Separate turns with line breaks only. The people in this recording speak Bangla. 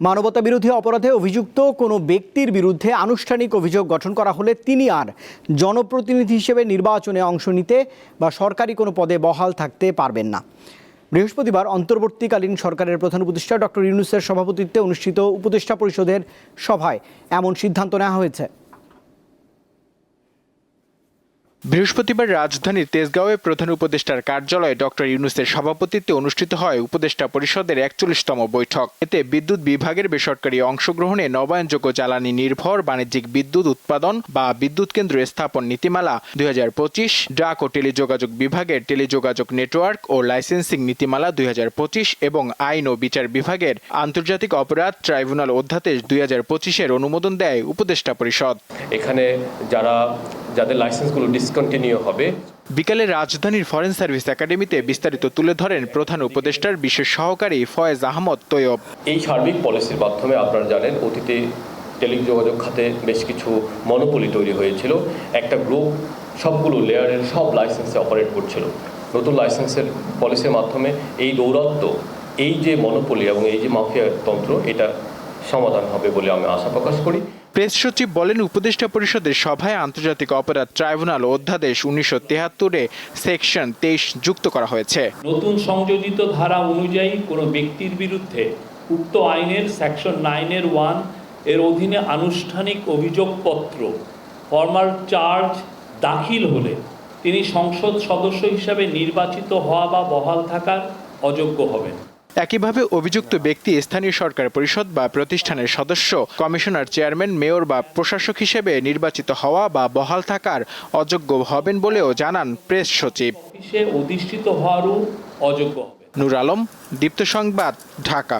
মানবতা বিরোধী অপরাধে অভিযুক্ত কোনো ব্যক্তির বিরুদ্ধে আনুষ্ঠানিক অভিযোগ গঠন করা হলে তিনি আর জনপ্রতিনিধি হিসেবে নির্বাচনে অংশ নিতে বা সরকারি কোনো পদে বহাল থাকতে পারবেন না। বৃহস্পতিবার অন্তর্বর্তীকালীন সরকারের প্রধান উপদেষ্টা ডক্টর ইউনুসের সভাপতিত্বে অনুষ্ঠিত উপদেষ্টা পরিষদের সভায় এমন সিদ্ধান্ত নেওয়া হয়েছে।
বৃহস্পতিবার রাজধানীর তেজগাঁওয়ে প্রধান উপদেষ্টার কার্যালয়ে ডক্টর ইউনুসের সভাপতিত্বে অনুষ্ঠিত হয় উপদেষ্টা পরিষদের একচল্লিশতম বৈঠক। এতে বিদ্যুৎ বিভাগের বেসরকারি অংশগ্রহণে নবায়নযোগ্য জ্বালানি নির্ভর বাণিজ্যিক বিদ্যুৎ উৎপাদন বা বিদ্যুৎ কেন্দ্র স্থাপন নীতিমালা দুই ডাক ও টেলিযোগাযোগ বিভাগের টেলিযোগাযোগ নেটওয়ার্ক ও লাইসেন্সিং নীতিমালা দুই হাজার পঁচিশ এবং আইন ও বিচার বিভাগের আন্তর্জাতিক অপরাধ ট্রাইব্যুনাল অধ্যাদেশ দুই পঁচিশের অনুমোদন দেয় উপদেষ্টা পরিষদ।
এখানে যারা যাদের লাইসেন্সগুলো ডিসকন্টিনিউ হবে।
বিকালে রাজধানীর ফরেন সার্ভিস একাডেমিতে বিস্তারিত তুলে ধরেন প্রধান উপদেষ্টার বিশেষ সহকারী ফয়েজ আহমদ তৈয়ব।
এই সার্বিক পলিসির মাধ্যমে আপনারা জানেন অতীতে টেলিযোগাযোগ খাতে বেশ কিছু মনোপলি তৈরি হয়েছিল। একটা গ্রুপ সবগুলো লেয়ারের সব লাইসেন্সে অপারেট করছিল। নতুন লাইসেন্সের পলিসির মাধ্যমে এই দৌরাত্ম এই যে মনোপলি এবং এই যে মাফিয়া তন্ত্র এটা সমাধান হবে বলে আমি আশা প্রকাশ করি।
প্রেস সচিব বলেন উপদেষ্টা পরিষদের সভায় আন্তর্জাতিক অপরাধ ট্রাইব্যুনাল অধ্যাদেশ উনিশশো তেহাত্তরে সেকশন তেইশ যুক্ত করা হয়েছে।
নতুন সংযোজিত ধারা অনুযায়ী কোনো ব্যক্তির বিরুদ্ধে উক্ত আইনের সেকশন নাইনের ওয়ানের অধীনে আনুষ্ঠানিক অভিযোগপত্র ফর্মাল চার্জ দাখিল হলে তিনি সংসদ সদস্য হিসাবে নির্বাচিত হওয়া বা বহাল থাকার অযোগ্য হবেন।
একইভাবে অভিযুক্ত ব্যক্তি স্থানীয় সরকার পরিষদ বা প্রতিষ্ঠানের সদস্য কমিশনার চেয়ারম্যান মেয়র বা প্রশাসক হিসেবে নির্বাচিত হওয়া বা বহাল থাকার অযোগ্য হবেন বলেও জানান প্রেস সচিব।
অধিষ্ঠিত হওয়ারও অযোগ্য নুর
নূর আলম দীপ্ত সংবাদ ঢাকা।